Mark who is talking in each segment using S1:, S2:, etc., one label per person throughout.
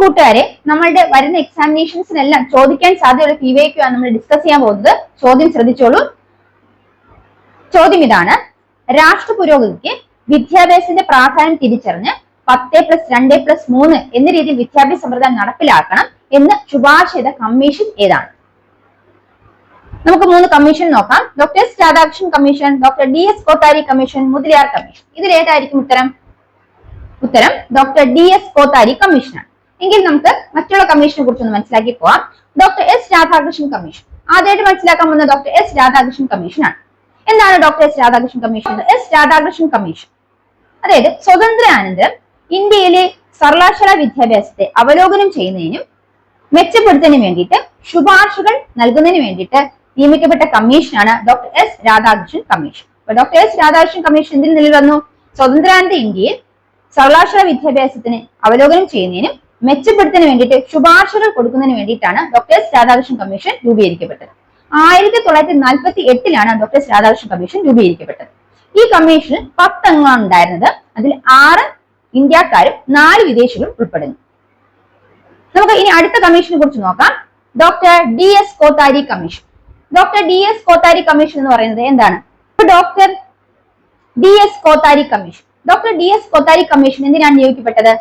S1: കൂട്ടുകാരെ നമ്മളുടെ വരുന്ന എക്സാമിനേഷൻസിനെല്ലാം ചോദിക്കാൻ സാധ്യതയുള്ള പി വൈ ആണ് നമ്മൾ ഡിസ്കസ് ചെയ്യാൻ പോകുന്നത്. ചോദ്യം ശ്രദ്ധിച്ചോളൂ. ചോദ്യം ഇതാണ്. രാഷ്ട്ര പുരോഗതിക്ക് വിദ്യാഭ്യാസത്തിന്റെ പ്രാധാന്യം തിരിച്ചറിഞ്ഞ് പത്ത് പ്ലസ് രണ്ട് പ്ലസ് മൂന്ന് എന്ന രീതിയിൽ വിദ്യാഭ്യാസ സമ്പ്രദായം നടപ്പിലാക്കണം എന്ന് ശുപാർശ ചെയ്ത കമ്മീഷൻ ഏതാണ്? നമുക്ക് മൂന്ന് കമ്മീഷൻ നോക്കാം. Doctor S Radhakrishnan commission doctor D S Kothari commission Mudaliar commission ഇതിലേതായിരിക്കും ഉത്തരം? ഉത്തരം ഡോക്ടർ ഡി എസ് കോത്താരി കമ്മീഷനാണ് എങ്കിൽ നമുക്ക് മറ്റുള്ള കമ്മീഷനെ കുറിച്ച് ഒന്ന് മനസ്സിലാക്കി പോവാം. ഡോക്ടർ എസ് രാധാകൃഷ്ണൻ കമ്മീഷൻ ആദ്യമായിട്ട് മനസ്സിലാക്കാൻ പോകുന്ന ഡോക്ടർ എസ് രാധാകൃഷ്ണൻ കമ്മീഷനാണ് എന്താണ് doctor S Radhakrishnan commission S Radhakrishnan commission അതായത് സ്വതന്ത്രാനന്തരം ഇന്ത്യയിലെ സർവകലാശാല വിദ്യാഭ്യാസത്തെ അവലോകനം ചെയ്യുന്നതിനും മെച്ചപ്പെടുത്തുന്നതിന് വേണ്ടിയിട്ട് ശുപാർശകൾ നൽകുന്നതിന് വേണ്ടിയിട്ട് നിയമിക്കപ്പെട്ട കമ്മീഷനാണ് ഡോക്ടർ എസ് രാധാകൃഷ്ണൻ കമ്മീഷൻ അപ്പൊ ഡോക്ടർ എസ് രാധാകൃഷ്ണൻ കമ്മീഷൻ എന്തിൽ നിലവിൽ വന്നു? സ്വതന്ത്രാനന്ത ഇന്ത്യയിൽ സർവകലാശാല വിദ്യാഭ്യാസത്തിന് അവലോകനം ചെയ്യുന്നതിനും മെച്ചപ്പെടുത്തുന്നതിന് വേണ്ടിയിട്ട് ശുപാർശകൾ കൊടുക്കുന്നതിന് വേണ്ടിയിട്ടാണ് ഡോക്ടർ എസ് രാധാകൃഷ്ണൻ കമ്മീഷൻ രൂപീകരിക്കപ്പെട്ടത്. ആയിരത്തി തൊള്ളായിരത്തി നാൽപ്പത്തി എട്ടിലാണ് ഡോക്ടർ എസ് രാധാകൃഷ്ണൻ കമ്മീഷൻ രൂപീകരിക്കപ്പെട്ടത്. ഈ കമ്മീഷനിൽ പത്ത് അംഗങ്ങളാണ് ഉണ്ടായിരുന്നത്. അതിൽ ആറ് ഇന്ത്യക്കാരും നാല് വിദേശികളും ഉൾപ്പെടുന്നു. നമുക്ക് ഇനി അടുത്ത കമ്മീഷനെ കുറിച്ച് നോക്കാം. Doctor D S Kothari commission doctor D S Kothari commission എന്ന് പറയുന്നത് എന്താണ്? Doctor D S Kothari commission doctor D S Kothari commission എന്തിനാണ് നിയോഗിക്കപ്പെട്ടത്?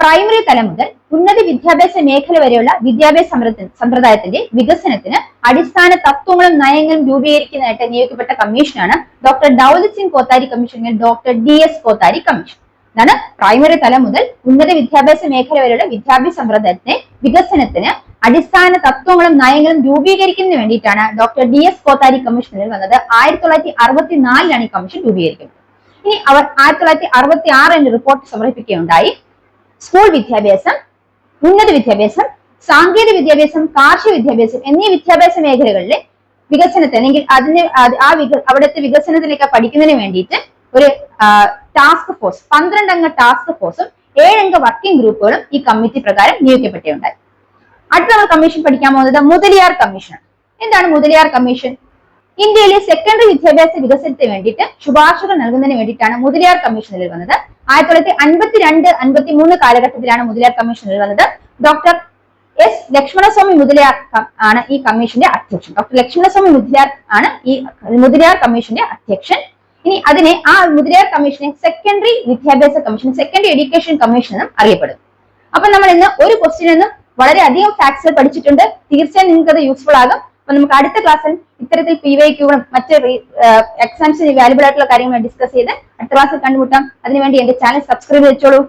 S1: പ്രൈമറി തലം മുതൽ ഉന്നത വിദ്യാഭ്യാസ മേഖല വരെയുള്ള വിദ്യാഭ്യാസ സമ്പ്രദ- സമ്പ്രദായത്തിന്റെ വികസനത്തിന് അടിസ്ഥാന തത്വങ്ങളും നയങ്ങളും രൂപീകരിക്കുന്നതായിട്ട് നിയോഗിക്കപ്പെട്ട കമ്മീഷനാണ് doctor Daulat Singh Kothari commission doctor D S Kothari commission. അതാണ് പ്രൈമറി തലം മുതൽ ഉന്നത വിദ്യാഭ്യാസ മേഖല വരെയുള്ള വിദ്യാഭ്യാസ സമ്പ്രദായത്തിന്റെ വികസനത്തിന് അടിസ്ഥാന തത്വങ്ങളും നയങ്ങളും രൂപീകരിക്കുന്നതിന് വേണ്ടിയിട്ടാണ് ഡോക്ടർ ഡി എസ് കോത്താരി കമ്മീഷനിൽ വന്നത്. ആയിരത്തി തൊള്ളായിരത്തി അറുപത്തി നാലിലാണ് ഈ കമ്മീഷൻ രൂപീകരിക്കുന്നത്. ഇനി അവർ ആയിരത്തി തൊള്ളായിരത്തി അറുപത്തി ആറിന് റിപ്പോർട്ട് സമർപ്പിക്കുകയുണ്ടായി. സ്കൂൾ വിദ്യാഭ്യാസം ഉന്നത വിദ്യാഭ്യാസം സാങ്കേതിക വിദ്യാഭ്യാസം കാർഷിക വിദ്യാഭ്യാസം എന്നീ വിദ്യാഭ്യാസ മേഖലകളിലെ വികസനത്തിന് അല്ലെങ്കിൽ അതിന് ആ അവിടുത്തെ വികസനത്തിലേക്ക് പഠിക്കുന്നതിന് വേണ്ടിയിട്ട് ഒരു ടാസ്ക് ഫോഴ്സ് പന്ത്രണ്ട് അംഗ ടാസ്ക് ഫോഴ്സും ഏഴംഗ വർക്കിംഗ് ഗ്രൂപ്പുകളും ഈ കമ്മിറ്റി പ്രകാരം നിയോഗിക്കപ്പെട്ടിട്ടുണ്ട് അടുത്ത നമ്മൾ കമ്മീഷൻ പഠിക്കാൻ പോകുന്നത് മുതലിയാർ കമ്മീഷൻ എന്താണ് മുതലിയാർ കമ്മീഷൻ ഇന്ത്യയിലെ സെക്കൻഡറി വിദ്യാഭ്യാസ വികസനത്തിന് വേണ്ടിയിട്ട് ശുപാർശകൾ നൽകുന്നതിന് വേണ്ടിയിട്ടാണ് മുതലിയാർ കമ്മീഷൻ നിലവിൽ വന്നത്. ആയിരത്തി തൊള്ളായിരത്തി അൻപത്തിരണ്ട് അൻപത്തി മൂന്ന് കാലഘട്ടത്തിലാണ് മുതലിയാർ കമ്മീഷൻ വന്നത്. ഡോക്ടർ എസ് ലക്ഷ്മണസ്വാമി മുതലിയാർ ആണ് ഈ കമ്മീഷന്റെ അധ്യക്ഷൻ. ഡോക്ടർ ലക്ഷ്മണസ്വാമി മുതലിയാർ ആണ് ഈ മുതലിയാർ കമ്മീഷന്റെ അധ്യക്ഷൻ. ഇനി അതിനെ ആ മുതലിയാർ കമ്മീഷനെ സെക്കൻഡറി വിദ്യാഭ്യാസ കമ്മീഷൻ സെക്കൻഡറി എഡ്യൂക്കേഷൻ കമ്മീഷൻ എന്നും അറിയപ്പെടുന്നു. അപ്പൊ നമ്മൾ ഇന്ന് ഒരു ക്വസ്റ്റ്യൻ വളരെ വളരെയധികം ഫാക്ട്സ് പഠിച്ചിട്ടുണ്ട്. തീർച്ചയായും നിങ്ങൾക്ക് അത് യൂസ്ഫുൾ ആകും. അപ്പൊ നമുക്ക് അടുത്ത ക്ലാസ്സിൽ ഇത്തരത്തിൽ പി വൈ ക്യൂകളും മറ്റ് എക്സാംസിന് വാലുബിൾ ആയിട്ടുള്ള കാര്യങ്ങൾ ഡിസ്കസ് ചെയ്ത് അടുത്ത ക്ലാസ്സിൽ കണ്ടുമുട്ടാം. അതിനുവേണ്ടി എന്റെ ചാനൽ സബ്സ്ക്രൈബ് വെച്ചോളൂ